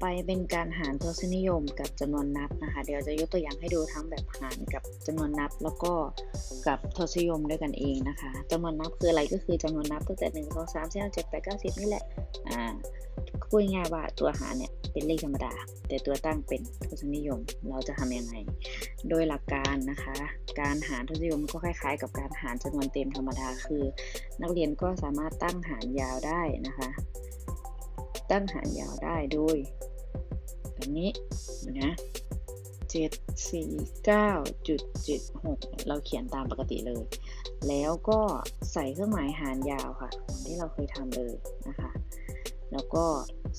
ไปเป็นการหารทศนิยมกับจำนวนนับนะคะ เดี๋ยวจะยกตัวอย่างให้ดูทั้งแบบหารกับจำนวนนับ แล้วก็กับทศนิยมด้วยกันเองนะคะจำนวนนับคืออะไรก็คือจำนวนนับตั้งแต่หนึ่งสองสามสี่ห้าเจ็ดแปดเก้าสิบนี่แหละอ่าพูดง่ายว่าตัวหารเนี่ยเป็นเลขธรรมดา แต่ตัวตั้งเป็นทศนิยมเราจะทำยังไง โดยหลักการนะคะ การหารทศนิยมก็คล้าย ๆ กับการหารจำนวนเต็มธรรมดาคือ นักเรียนก็สามารถตั้งหารยาวได้นะคะตั้งหารยาวได้โดย แบบนี้นะเจ็ดสี่เก้าจุดเจ็ดหกเราเขียนตามปกติเลย แล้วก็ใส่เครื่องหมายหารยาวค่ะที่เราเคยทำเลยนะคะ แล้วก็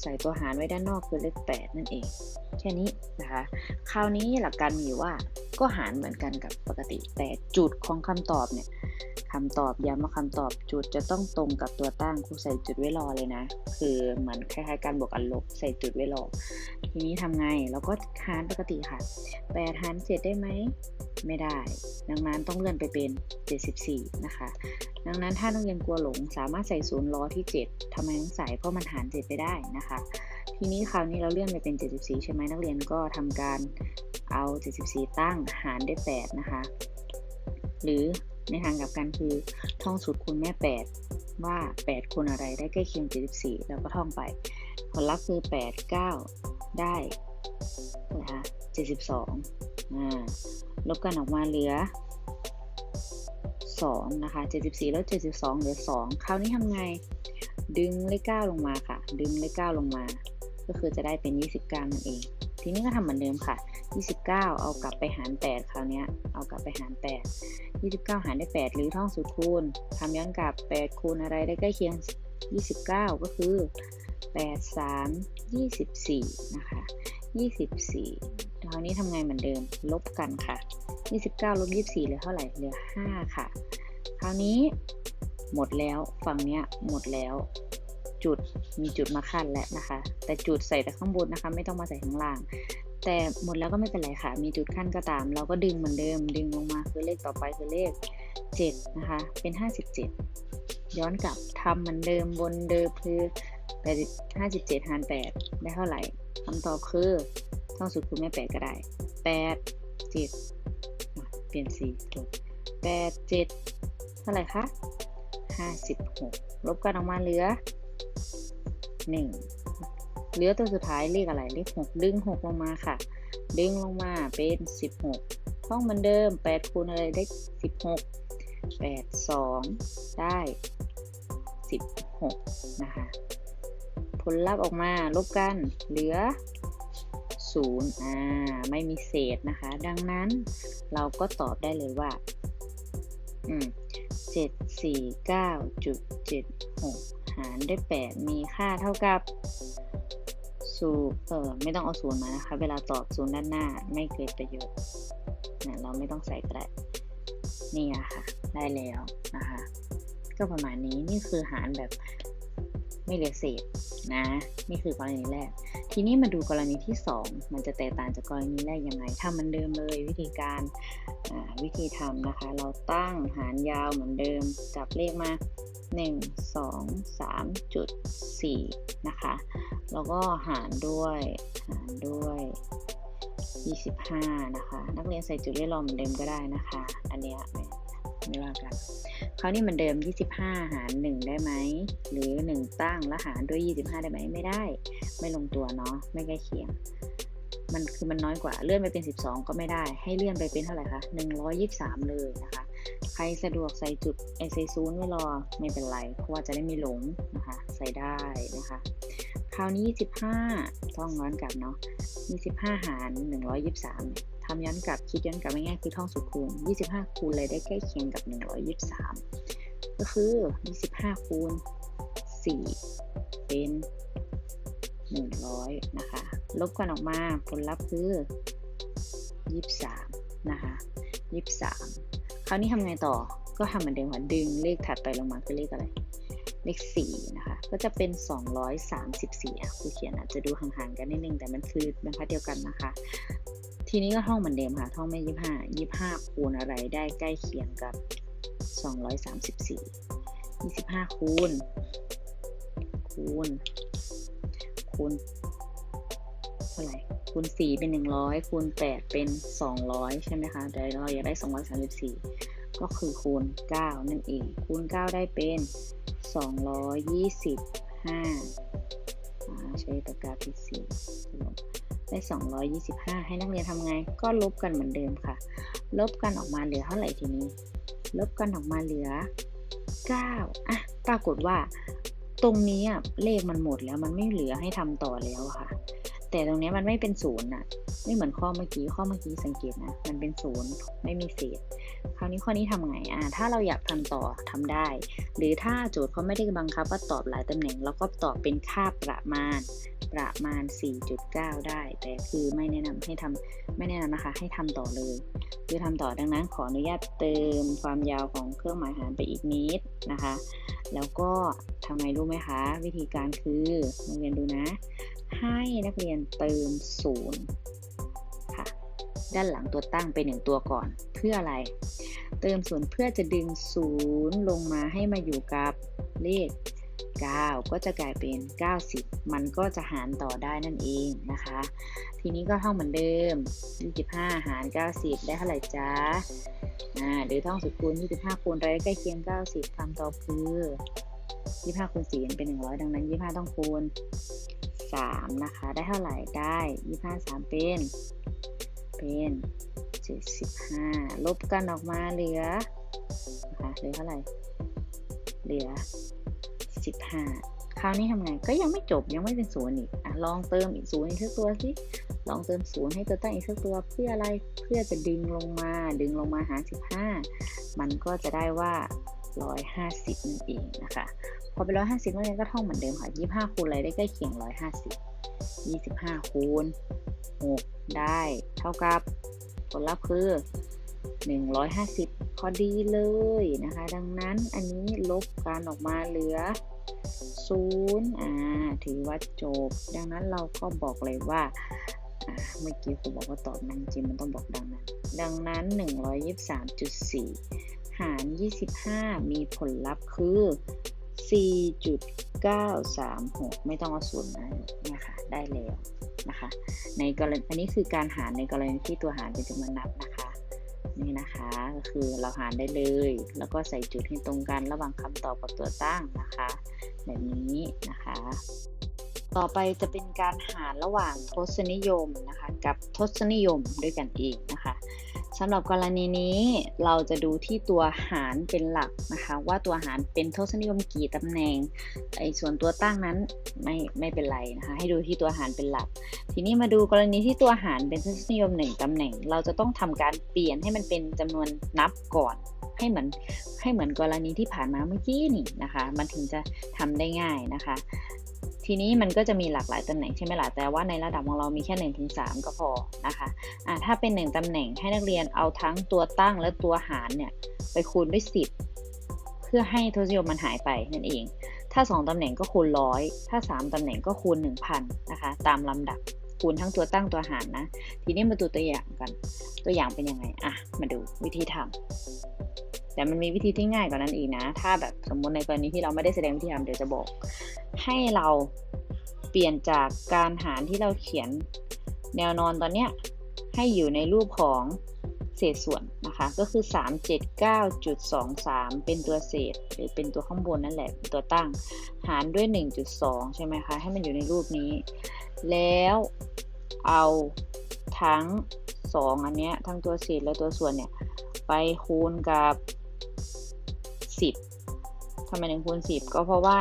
ใส่ตัวหารไว้ด้านนอกคือเลข8นั่นเอง แค่นี้นะคะ คราวนี้หลักการมีว่าก็หารเหมือนกันกับปกติ แต่จุดของคำตอบเนี่ยคำตอบย้ำว่าคำตอบจุดจะต้องตรงกับตัวตั้งครูใส่จุดไว้รอเลยนะ คือเหมือนคล้ายๆการบวกอันลบใส่จุดไว้รอ ทีนี้ทำไงเราก็หารปกติค่ะ8หารเจ็ดได้ไหมไม่ได้ ดังนั้นต้องเลื่อนไปเป็น 74 นะคะ ดังนั้นถ้านักเรียนกลัวหลงสามารถใส่ศูนย์ล้อที่ 7ทำไมต้องใส่เพราะมันหาร7ไปได้นะคะ ทีนี้คราวนี้เราเลื่อนไปเป็น 74 ใช่ไหมนักเรียนก็ทำการเอา 74 ตั้งหารได้ 8 นะคะ หรือในทางกลับกันคือท่องสูตรคูณแม่ 8 ว่า 8คูณอะไรได้ใกล้เคียง 74 แล้วก็ท่องไป ผลลัพธ์คือ 8 9 ได้นะคะ72อ่าลบกันออกมาเหลือ 2 นะคะ 74แล้ว72 เหลือ 2 คราวนี้ทำไง ดึงเลข 9 ลงมาค่ะ ดึงเลข 9 ลงมา ก็คือจะได้เป็น 29 นั่นเอง ทีนี้ก็ทำเหมือนเดิมค่ะ 29 เอากลับไปหาร 8 คราวนี้เอากลับไปหาร 8 29 หารได้ 8 หรือท่องสูตรคูณทำย้อนกลับ 8 คูณอะไรได้ใกล้เคียง 29 ก็คือ 8 3 24 นะคะ 24 คราวนี้ทำไงเหมือนเดิม ลบกันค่ะ 29 ลบ 24 เหลือเท่าไหร่ เหลือ 5 ค่ะ คราวนี้หมดแล้ว ฝั่งเนี้ยหมดแล้ว จุด มีจุดมาขั้นแล้วนะคะ แต่จุดใส่แต่ข้างบนนะคะ ไม่ต้องมาใส่ข้างล่าง แต่หมดแล้วก็ไม่เป็นไรค่ะ มีจุดขั้นก็ตาม เราก็ดึงเหมือนเดิม ดึงลงมาคือเลขต่อไปคือเลข 7 นะคะ เป็น 57 ย้อนกลับทำเหมือนเดิมบนเดิมคือ57 หาร 8 ได้เท่าไหร่คำตอบคือท่องสูตรคูณแม่ 8 ก็ได้ 8 7 เปลี่ยนสีจบ8 7 เท่าไหร่คะ 56 ลบกันออกมาเหลือ 1 เหลือตัวสุดท้ายเลขอะไรเลข6ดึง 6 ลงมาค่ะ ดึงลงมาเป็น 16 ท่องเหมือนเดิม 8 คูณอะไรได้ 16 8 2 ได้ 16 นะคะ ผลลัพธ์ออกมาลบกันเหลือ 0 อ่า ไม่มีเศษนะคะ ดังนั้นเราก็ตอบได้เลยว่า อืม7 4 9จุด7 6 หารด้วย 8 มีค่าเท่ากับศูนย์เออไม่ต้องเอาศูนย์มานะคะ เวลาตอบศูนย์ด้านหน้าไม่เกิดประโยชน์นะเราไม่ต้องใส่ก็ได้นี่อะค่ะ ได้แล้วนะคะ ก็ประมาณนี้นี่คือหารแบบไม่เหลือเศษนะ นี่คือกรณีแรก ทีนี้มาดูกรณีที่ 2 มันจะแตกต่างจากกรณีแรกยังไงทำมันเดิมเลยวิธีการวิธีทำนะคะ เราตั้งหารยาวเหมือนเดิม จับเลขมา 1 2 3จุด4นะคะ แล้วก็หารด้วยหารด้วย25 นะคะ นักเรียนใส่จุดเรียรอเหมือนเดิมก็ได้นะคะ อันเนี้ย ไม่ว่ากันคราวนี้มือนเดิม 25 หาร 1 ได้ไหม หรือ 1 ตั้งแล้วหารด้วย 25 ได้ไหมไม่ได้ ไม่ลงตัวเนาะไม่ใกล้เคียง มันคือมันน้อยกว่าเลื่อนไปเป็น 12 ก็ไม่ได้ ให้เลื่อนไปเป็นเท่าไหร่คะ123 เลยนะคะ ใครสะดวกใส่จุดไอใส่ซูนไว้รอไม่เป็นไร เพราะว่าจะได้ไม่หลงนะคะ ใส่ได้นะคะ คราวนี้ 25ต้องย้อนกลับเนาะ25 หาร 123 ทำย้อนกลับคิดย้อนกลับง่ายๆคือท่องสูตรคูณ 25 คูณเลยได้ใกล้เคียงกับ 123 ก็คือ 25 คูณ 4 เป็น 100 นะคะ ลบกันออกมาผลลัพธ์คือ 23 นะคะ 23 คราวนี้ทำไงต่อ ก็ทำเหมือนเดิมค่ะดึงเลขถัดไปลงมาคือเลขอะไร เลข4นะคะ ก็จะเป็น 234อะผู้เขียนอาจจะดูห่างๆกันนิดนึง แต่มันคือบรรทัดเดียวกันนะคะ ทีนี้ก็ท่องเหมือนเดิมค่ะ ท่องไม่ 25 25 คูณอะไรได้ใกล้เคียงกับ 234 25 คูณ คูณ คูณาไหร่คูณ 4 เป็น 100 คูณ 8 เป็น 200 ใช่ไหมคะ แต่เราอยากได้ 234 ก็คือคูณ 9 นั่นเอง คูณ 9 ได้เป็น 225ใช้ปากกาพิเศษได้ 225 ให้นักเรียนทำไง ก็ลบกันเหมือนเดิมค่ะ ลบกันออกมาเหลือเท่าไหร่ทีนี้ ลบกันออกมาเหลือ 9 อะ ปรากฏว่า ตรงนี้เลขมันหมดแล้วมันไม่เหลือให้ทำต่อแล้วค่ะ แต่ตรงนี้มันไม่เป็นศูนย์อะไม่เหมือนข้อเมื่อกี้ข้อเมื่อกี้สังเกตนะมันเป็นศูนย์ไม่มีเศษ คราวนี้ข้อนี้ทำไงอ่าถ้าเราอยากทำต่อทำได้ หรือถ้าโจทย์เขาไม่ได้บังคับว่าตอบหลายตำแหน่งเราก็ตอบเป็นค่าประมาณประมาณ 4.9 ได้ แต่คือไม่แนะนำให้ทำไม่แนะนำนะคะ ให้ทำต่อเลย คือทำต่อดังนั้นขออนุญาตเติมความยาวของเครื่องหมายหารไปอีกนิดนะคะ แล้วก็ทำไมรู้ไหมคะ วิธีการคือนักเรียนดูนะ ให้นักเรียนเติมศูนย์ค่ะ ด้านหลังตัวตั้งไปหนึ่งตัวก่อน เพื่ออะไร เติมศูนย์เพื่อจะดึงศูนย์ลงมาให้มาอยู่กับเลข 9 ก็จะกลายเป็น 90 มันก็จะหารต่อได้นั่นเองนะคะ ทีนี้ก็เท่าเหมือนเดิม 25 หาร 90 ได้เท่าไหร่จ๊าหรือท่องสุดคูณ25คูณไรใกล้เคียง 90คำตอบคือ25คูณ4เป็น 100 ดังนั้น 25 ต้องคูณ 3 นะคะ ได้เท่าไหร่ได้ 25 3 เป็น เป็น 75 ลบกันออกมาเหลือนะคะเหลือเท่าไหร่ เหลือ 15 คราวนี้ทำไง ก็ยังไม่จบยังไม่เป็นศูนย์อีกอะลองเติมอีกศูนย์อีกสักตัวสิลองเติมศูนย์ให้ตัวตั้งอีกสักตัวเพื่ออะไรเพื่อจะดึงลงมาดึงลงมาหา15 มันก็จะได้ว่า 150นั่นเองนะคะ พอเป็น 150นักเรียนก็ท่องเหมือนเดิมค่ะ 25 คูณอะไรได้ใกล้เคียง 150 25 คูณ 6 ได้ เท่ากับผลลัพธ์คือ 150 พอดีเลยนะคะ ดังนั้นอันนี้ลบกันออกมาเหลือ0อ่าถือว่าจบ ดังนั้นเราก็บอกเลยว่าเมื่อกี้ครูบอกว่าตอบนั้นจริงมันต้องบอกดังนั้น ดังนั้น 123.4 หาร 25 มีผลลัพธ์คือ 4.936 ไม่ต้องเอาศูนย์นะเนี่ยค่ะ ได้แล้วนะคะ ในกรณีอันนี้คือการหารในกรณีที่ตัวหารเป็นจำนวนนับนะคะ นี่นะคะก็คือเราหารได้เลย แล้วก็ใส่จุดให้ตรงกันระหว่างคำตอบกับตัวตั้งนะคะ แบบนี้นะคะต่อไปจะเป็นการหารระหว่างทศนิยมนะคะ กับทศนิยมด้วยกันเองนะคะ สำหรับกรณีนี้เราจะดูที่ตัวหารเป็นหลักนะคะ ว่าตัวหารเป็นทศนิยมกี่ตำแหน่งไอ้ส่วนตัวตั้งนั้นไม่ไม่เป็นไรนะคะให้ดูที่ตัวหารเป็นหลัก ทีนี้มาดูกรณีที่ตัวหารเป็นทศนิยมหนึ่งตำแหน่ง เราจะต้องทำการเปลี่ยนให้มันเป็นจำนวนนับก่อนให้เหมือนให้เหมือนกรณีที่ผ่านมาเมื่อกี้นี่นะคะ มันถึงจะทำได้ง่ายนะคะ ทีนี้มันก็จะมีหลากหลายตำแหน่งใช่ไหมล่ะ แต่ว่าในระดับของเรามีแค่1นถึงสก็พอนะคะะถ้าเป็น 1ตำแหน่งให้นักเรียนเอาทั้งตัวตั้งและตัวหารเนี่ยไปคูณด้วย 10 เพื่อให้ทศนิยมมันหายไปนั่นเอง ถ้า 2ตำแหน่งก็คูณร้อยถ้า 3ตำแหน่งก็คูณ 1000นะคะตามลำดับคูณทั้งตัวตั้งตัวหารนะ ทีนี้มาดูตัวอย่างกัน ตัวอย่างเป็นยังไง อะ มาดูวิธีทำ แต่มันมีวิธีที่ง่ายกว่านั้นอีกนะ ถ้าแบบสมมติในกรณีที่เราไม่ได้แสดงวิธีทำเดี๋ยวจะบอก ให้เราเปลี่ยนจากการหารที่เราเขียนแนวนอนตอนเนี้ยให้อยู่ในรูปของเศษส่วนนะคะ ก็คือ 379.23 เป็นตัวเศษ หรือเป็นตัวข้างบนนั่นแหละตัวตั้ง หารด้วย 1.2 ใช่ไหมคะ ให้มันอยู่ในรูปนี้ แล้วเอาทั้ง 2 อันเนี้ยทั้งตัวเศษและตัวส่วนเนี่ย ไปคูณกับ 10ทำไมถึงคูณ10ก็เพราะว่า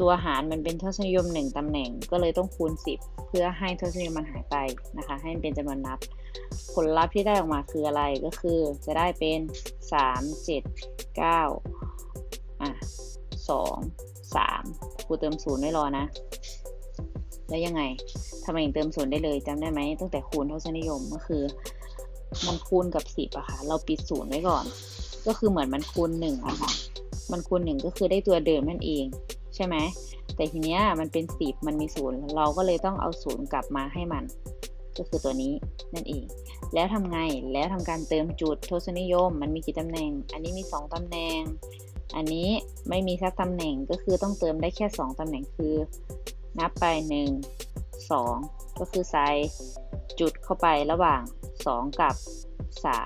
ตัวหารมันเป็นทศนิยม1ตำแหน่งก็เลยต้องคูณ10เพื่อให้ทศนิยมมันหายไปนะคะ ให้มันเป็นจำนวนนับ ผลลัพธ์ที่ได้ออกมาคืออะไรก็คือจะได้เป็น3 7 9อะ2 3ครูเติมศูนย์ไม่รอนะ แล้วยังไงทำไมถึงเติมศูนย์ได้เลยจำได้ไหมตั้งแต่คูณทศนิยมก็คือ มันคูณกับ10อะค่ะเราปิดศูนย์ไว้ก่อน ก็คือเหมือนมันคูณ1อะค่ะ มันคูณ1ก็คือได้ตัวเดิมนั่นเอง ใช่ไหม แต่ทีเนี้ยมันเป็นสิบมันมีศูนย์เราก็เลยต้องเอาศูนย์กลับมาให้มัน ก็คือตัวนี้นั่นเอง แล้วทำไง แล้วทำการเติมจุดทศนิยม มันมีกี่ตำแหน่ง อันนี้มี 2ตำแหน่ง อันนี้ไม่มีสักตำแหน่งก็คือต้องเติมได้แค่ 2 ตำแหน่งคือ นับไป 1 2 ก็คือใส่จุดเข้าไประหว่าง 2 กับ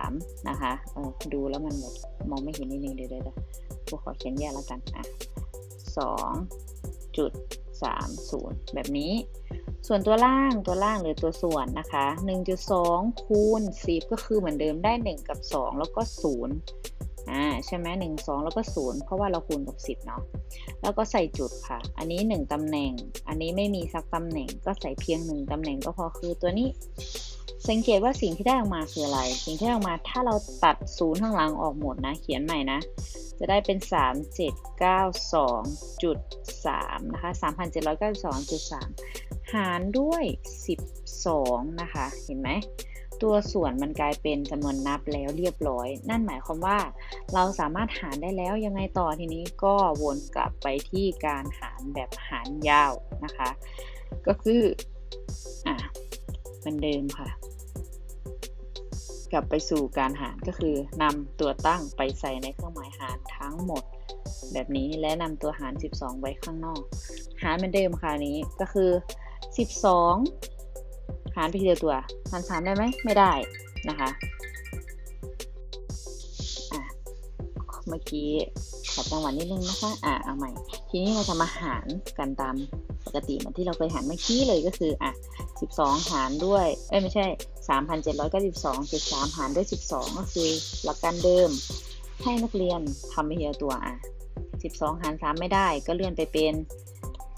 3 นะคะเออดูแล้วมันแบบมองไม่เห็นนิดนึงเดี๋ยวเดี๋ยวพวขอเขียนแยกแล้วกันอะ2จุด30 แบบนี้ ส่วนตัวล่างตัวล่างหรือตัวส่วนนะคะ 1.2 คูณ 10 ก็คือเหมือนเดิมได้ 1 กับ 2 แล้วก็ 0 อ่าใช่ไหมหนึ่งสองแล้วก็ศูนย์เพราะว่าเราคูณกับสิบเนาะแล้วก็ใส่จุดค่ะ อันนี้หนึ่งตำแหน่ง อันนี้ไม่มีสักตำแหน่ง ก็ใส่เพียงหนึ่งตำแหน่งก็พอคือตัวนี้ สังเกตว่าสิ่งที่ได้ออกมาคืออะไร สิ่งที่ได้ออกมาถ้าเราตัดศูนย์ข้างหลังออกหมดนะ เขียนใหม่นะ จะได้เป็น 3792.3นะคะ3792.3 หารด้วย 12 นะคะ เห็นไหม ตัวส่วนมันกลายเป็นจำนวนนับแล้วเรียบร้อย นั่นหมายความว่า เราสามารถหารได้แล้วยังไงต่อทีนี้ก็วนกลับไปที่การหารแบบหารยาวนะคะ ก็คืออะเหมือนเดิมค่ะ กลับไปสู่การหารก็คือนำตัวตั้งไปใส่ในเครื่องหมายหารทั้งหมดแบบนี้และนำตัวหาร 12 ไว้ข้างนอก หารเหมือนเดิมค่ะนี้ก็คือ 12 หารไปทีละตัวหารสามได้ไหมไม่ได้นะคะอะเมื่อกี้ขอจังหวะนิดนึงนะคะ อะเอาใหม่ ทีนี้เราจะมาหารกันตามปกติเหมือนที่เราเคยหารเมื่อกี้เลยก็คือ อะ 12 หารด้วย เอ้ยไม่ใช่ 3,792.3หารด้วย 12 ก็คือหลักการเดิม ให้นักเรียนทำไปทีละตัว อะ 12 หาร 3 ไม่ได้ ก็เลื่อนไปเป็น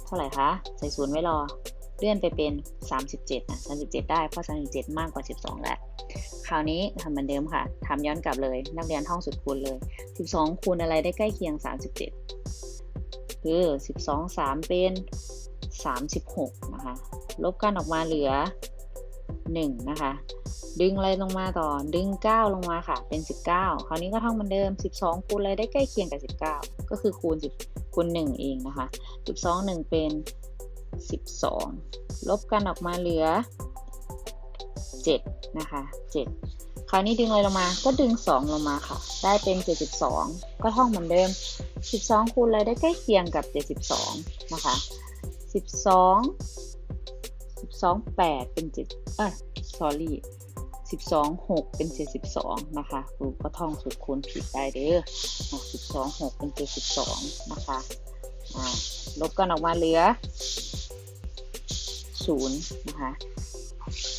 เท่าไหร่คะ ใส่ศูนย์ไว้รอ ลื่อนไปเป็น 37นะ37 ได้ เพราะ 37 มากกว่า 12 แล้ว คราวนี้ทำเหมือนเดิมค่ะทำย้อนกลับเลย นักเรียนท่องสุดคูณเลย 12 คูณอะไรได้ใกล้เคียง 37 คือ 12 3 เป็น 36 นะคะ ลบกันออกมาเหลือ 1 นะคะ ดึงอะไรลงมาต่อ ดึง 9 ลงมาค่ะ เป็น 19 คราวนี้ก็ท่องเหมือนเดิม 12 คูณอะไรได้ใกล้เคียงกับ 19 ก็คือคูณ 10คูณ1เองนะคะ 12 1 เป็น 12 ลบกันออกมาเหลือ 7 นะคะ 7 คราวนี้ดึงอะไรลงมา ก็ดึง 2 ลงมาค่ะ ได้เป็น 72 ก็ท่องเหมือนเดิม 12 คูณอะไรได้ใกล้เคียงกับ 72 นะคะ 12 12 8 เป็น7เอ้ย sorry 12 6 เป็น 72 นะคะครูก็ท่องสูตรคูณผิดได้เด้อ12 6 เป็น 72 นะคะลบกันออกมาเหลือ ศูนะคะ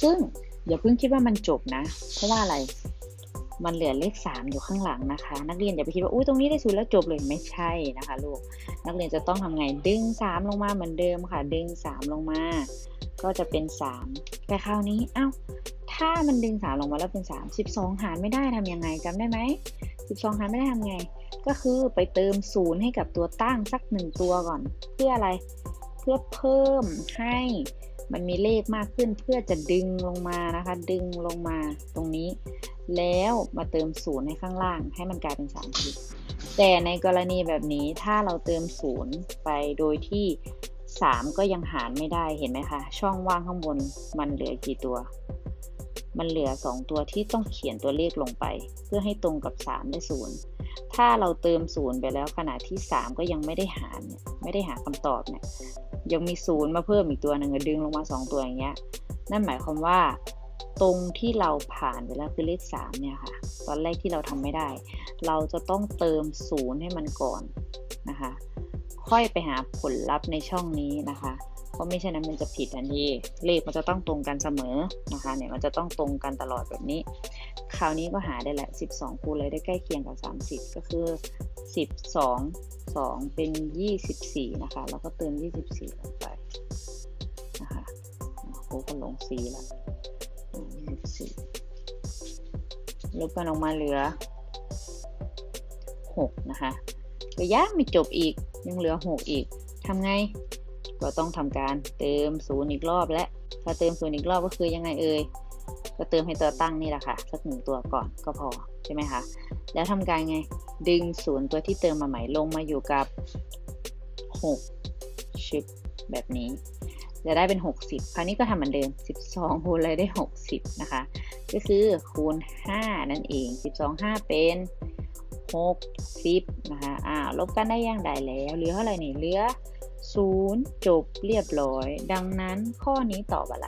ซึ่งอย่าเพิ่งคิดว่ามันจบนะ เพราะว่าอะไร มันเหลือเลข 3 อยู่ข้างหลังนะคะ นักเรียนอย่าไปคิดว่าอุ้ยตรงนี้ได้ศูนย์แล้วจบเลยไม่ใช่นะคะลูก นักเรียนจะต้องทำไงดึง 3 ลงมาเหมือนเดิมค่ะ ดึง 3 ลงมา ก็จะเป็น 3 แต่คราวนี้ เอ้า ถ้ามันดึง 3 ลงมาแล้วเป็น 3 12 หารไม่ได้ทำยังไงจำได้ไหม 12 หารไม่ได้ทำไง ก็คือไปเติมศูนย์ให้กับตัวตั้งสักหนึ่งตัวก่อน เพื่ออะไร เพื่อเพิ่มให้ มันมีเลขมากขึ้นเพื่อจะดึงลงมานะคะ ดึงลงมาตรงนี้ แล้วมาเติมศูนย์ในข้างล่าง ให้มันกลายเป็นสามสิบแต่ในกรณีแบบนี้ถ้าเราเติมศูนย์ไปโดยที่สามก็ยังหารไม่ได้เห็นไหมคะ ช่องว่างข้างบนมันเหลือกี่ตัว มันเหลือสองตัวที่ต้องเขียนตัวเลขลงไป เพื่อให้ตรงกับสามได้ศูนย์ถ้าเราเติมศูนย์ไปแล้วขณะที่สามก็ยังไม่ได้หารไม่ได้หาคำตอบเนี่ย ยังมีศูนย์มาเพิ่มอีกตัวหนึ่งดึงลงมา 2 ตัวอย่างเงี้ย นั่นหมายความว่าตรงที่เราผ่านไปแล้วคือเลข3เนี่ยค่ะ ตอนแรกที่เราทำไม่ได้ เราจะต้องเติมศูนย์ให้มันก่อนนะคะ ค่อยไปหาผลลัพธ์ในช่องนี้นะคะ เพราะไม่ใช่นั้นมันจะผิดทันทีเลขมันจะต้องตรงกันเสมอนะคะ เนี่ยมันจะต้องตรงกันตลอดแบบนี้ คราวนี้ก็หาได้แหละ 12 คูณเลยได้ใกล้เคียงกับ 30 ก็คือ 12 2 เป็น 24 นะคะ แล้วก็เติม 24 ลงไปนะคะโค้ก็ลง4แล้ว24ลบกันออกมาเหลือ 6 นะคะก็ยังไม่จบอีกยังเหลือ 6 อีกทำไง ก็ต้องทำการเติมศูนย์อีกรอบและ ถ้าเติมศูนย์อีกรอบก็คือยังไงเอ่ยก็เติมให้ตัวตั้งนี่แหละค่ะสักหนึ่งตัวก่อนก็พอใช่ไหมคะ แล้วทำการไง ดึงศูนย์ตัวที่เติมมาใหม่ลงมาอยู่กับ 6ชิปแบบนี้ จะได้เป็น 60 คราวนี้ก็ทำเหมือนเดิม 12คูณเลยได้ 60 นะคะ ก็คือคูณ 5 นั่นเอง 12 5 เป็น 60 นะคะ อ่าลบกันได้ย่างใดแล้ว เหลือเท่าไหร่นี่เหลือศูนย์จบเรียบร้อย ดังนั้นข้อนี้ตอบอะไร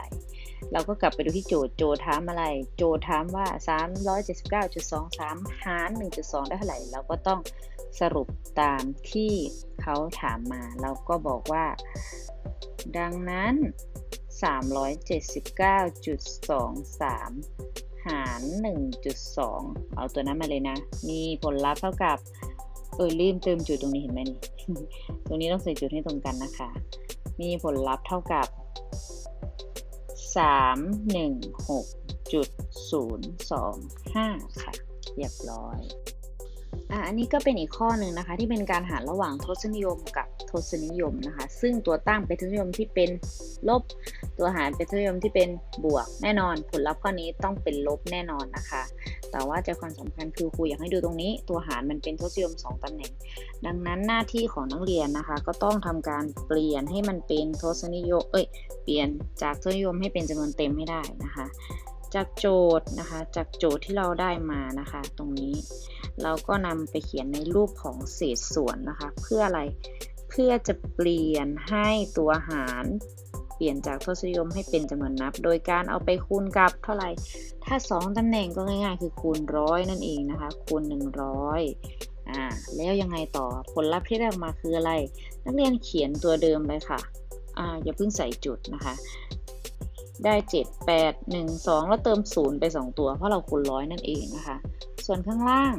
เราก็กลับไปดูที่โจทย์โจทย์ถามอะไร โจทย์ถามว่า 379.23 หาร 1.2 ได้เท่าไหร่ เราก็ต้องสรุปตามที่เขาถามมา เราก็บอกว่า ดังนั้น 379.23 หาร 1.2 เอาตัวนั้นมาเลยนะ มีผลลัพธ์เท่ากับ เออลืมเติมจุดตรงนี้เห็นไหมนี่ ตรงนี้ต้องใส่จุดให้ตรงกันนะคะ มีผลลัพธ์เท่ากับ 316.025ค่ะ เรียบร้อยอะอันนี้ก็เป็นอีกข้อหนึ่งนะคะ ที่เป็นการหารระหว่างทศนิยมกับทศนิยมนะคะ ซึ่งตัวตั้งเป็นทศนิยมที่เป็นลบ ตัวหารเป็นทศนิยมที่เป็นบวก แน่นอน ผลลัพธ์ข้อนี้ต้องเป็นลบแน่นอนนะคะ แต่ว่าใจความสำคัญคือครูอยากให้ดูตรงนี้ ตัวหารมันเป็นทศนิยม2ตำแหน่ง ดังนั้นหน้าที่ของนักเรียนนะคะ ก็ต้องทำการเปลี่ยนให้มันเป็นทศนิยม เอ้ย เปลี่ยนจากทศนิยมให้เป็นจำนวนเต็มให้ได้นะคะ จากโจทย์นะคะ จากโจทย์ที่เราได้มานะคะ ตรงนี้ เราก็นำไปเขียนในรูปของเศษส่วนนะคะ เพื่ออะไร เพื่อจะเปลี่ยนให้ตัวหาร เปลี่ยนจากทศนิยมให้เป็นจำนวนนับ โดยการเอาไปคูณกับเท่าไหร่ ถ้า 2ตำแหน่งก็ง่ายๆ คือคูณร้อยนั่นเองนะคะ คูณ 100อ่าแล้วยังไงต่อผลลัพธ์ที่ได้ออกมาคืออะไร นักเรียนเขียนตัวเดิมเลยค่ะอ่าอย่าเพิ่งใส่จุดนะคะ ได้ 7 8 1 2 แล้วเติม 0 ไป 2 ตัว เพราะเราคูณร้อยนั่นเองนะคะ ส่วนข้างล่าง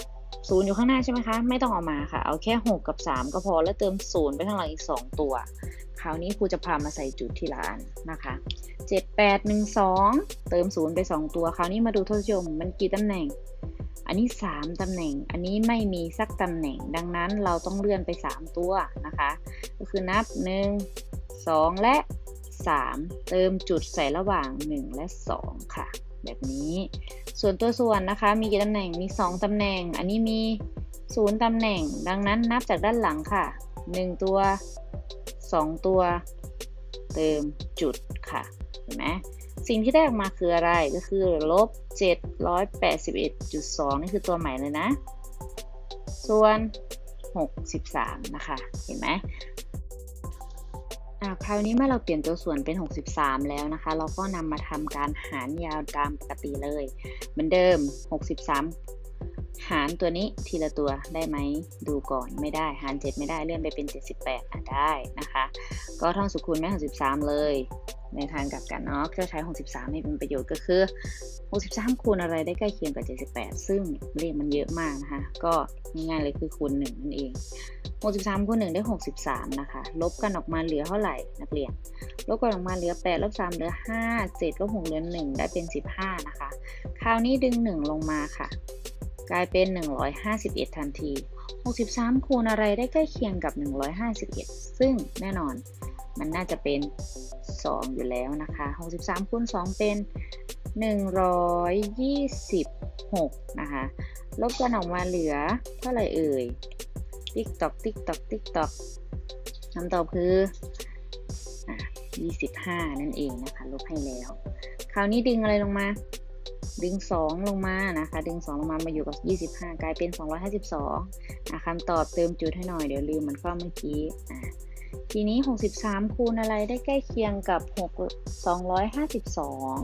0อยู่ข้างหน้าใช่ไหมคะ ไม่ต้องเอามาค่ะ เอาแค่ 6 กับ 3 ก็พอแล้วเติม 0 ไปข้างหลังอีก 2 ตัว ราวนี้ครูจะพามาใส่จุดทีละอันนะคะ 7 8 1 2 เติม 0 ไป 2 ตัว คราวนี้มาดูทศนิยมมันกี่ตำแหน่ง อันนี้ 3 ตำแหน่ง อันนี้ไม่มีสักตำแหน่ง ดังนั้นเราต้องเลื่อนไป 3 ตัวนะคะ ก็คือนับ 1 2 และ 3 เติมจุดใส่ระหว่าง 1 และ 2 ค่ะ แบบนี้ ส่วนตัวส่วนนะคะ มีกี่ตำแหน่ง มี 2 ตำแหน่ง อันนี้มี 0 ตำแหน่ง ดังนั้นนับจากด้านหลังค่ะ 1 ตัว 2 ตัวเติมจุดค่ะ เห็นไหมสิ่งที่ได้ออกมาคืออะไรก็คือลบ 781.2 นี่คือตัวใหม่เลยนะ ส่วน 63 นะคะ เห็นไหมอ่าคราวนี้เมื่อเราเปลี่ยนตัวส่วนเป็น 63 แล้วนะคะ เราก็นำมาทำการหารยาวตามปกติเลย เหมือนเดิม 63 หารตัวนี้ทีละตัวได้ไหมดูก่อนไม่ได้หาร 7 ไม่ได้เลื่อนไปเป็น 78อะได้นะคะ ก็ท่องสุคูณแม่63 เลยในทางกลับกันเนาะจะใช้ 63 ให้เป็นประโยชน์ก็คือ 63 คูณอะไรได้ใกล้เคียงกับ 78 ซึ่งเลขมันเยอะมากนะคะ ก็ง่ายๆเลยคือคูณ 1 นั่นเอง 63คูณ1ได้ 63 นะคะ ลบกันออกมาเหลือเท่าไหร่นักเรียน ลบกันออกมาเหลือ 8 ลบ 3 เหลือ 5 7 ลบ 6 เหลือ 1 ได้เป็น 15 นะคะ คราวนี้ดึง 1 ลงมาค่ะ กลายเป็น 151 ทันที 63 คูณอะไรได้ใกล้เคียงกับ 151 ซึ่งแน่นอนมันน่าจะเป็น 2 อยู่แล้วนะคะ 63 คูณ 2 เป็น 126 นะคะ ลบกันออกมาเหลือเท่าไหร่เอ่ย ติ๊กตอก ติ๊กตอก ติ๊กตอกคำตอบคืออะ25 นั่นเองนะคะ ลบให้แล้ว คราวนี้ดึงอะไรลงมา ดึง 2 ลงมานะคะ ดึง 2 ลงมามาอยู่กับ 25 กลายเป็น 252อะคำตอบเติมจุดให้หน่อยเดี๋ยวลืมมันข้อเมื่อกี้อะทีนี้ 63 คูณอะไรได้ใกล้เคียงกับ 6 252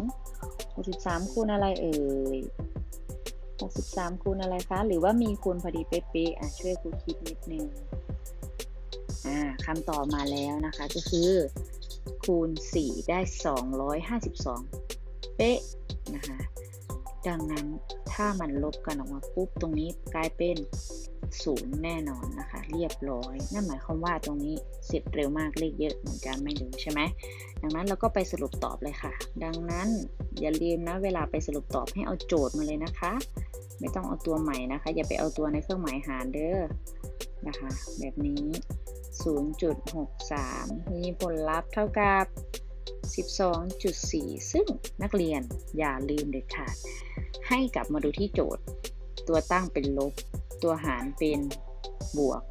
63 คูณอะไรเอ่ย 63 คูณอะไรคะ หรือว่ามีคูณพอดีเป๊ะๆอะช่วยครูคิดนิดนึงอ่าคำตอบมาแล้วนะคะก็คือ คูณ 4 ได้ 252 เป๊ะนะคะ ดังนั้นถ้ามันลบกันออกมาปุ๊บตรงนี้กลายเป็น0แน่นอนนะคะ เรียบร้อย นั่นหมายความว่าตรงนี้เสร็จเร็วมากเลขเยอะเหมือนกันไม่รู้ใช่ไหมดังนั้นเราก็ไปสรุปตอบเลยค่ะ ดังนั้นอย่าลืมนะเวลาไปสรุปตอบให้เอาโจทย์มาเลยนะคะ ไม่ต้องเอาตัวใหม่นะคะ อย่าไปเอาตัวในเครื่องหมายหารเด้อนะคะ แบบนี้ 0.63 มีผลลัพธ์เท่ากับ 12.4 ซึ่งนักเรียนอย่าลืมเด็ดขาด ให้กลับมาดูที่โจทย์ ตัวตั้งเป็นลบ ตัวหารเป็นบวก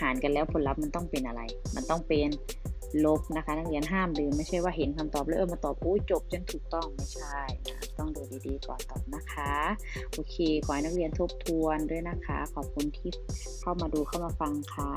หารกันแล้วผลลัพธ์มันต้องเป็นอะไร มันต้องเป็นลบนะคะนักเรียนห้ามลืมไม่ใช่ว่าเห็นคำตอบแล้วเออมาตอบอุ้ยจบจนถูกต้องไม่ใช่นะต้องดูดีๆก่อนตอบนะคะโอเคขอให้นักเรียนทบทวนด้วยนะคะ ขอบคุณที่เข้ามาดูเข้ามาฟังค่ะ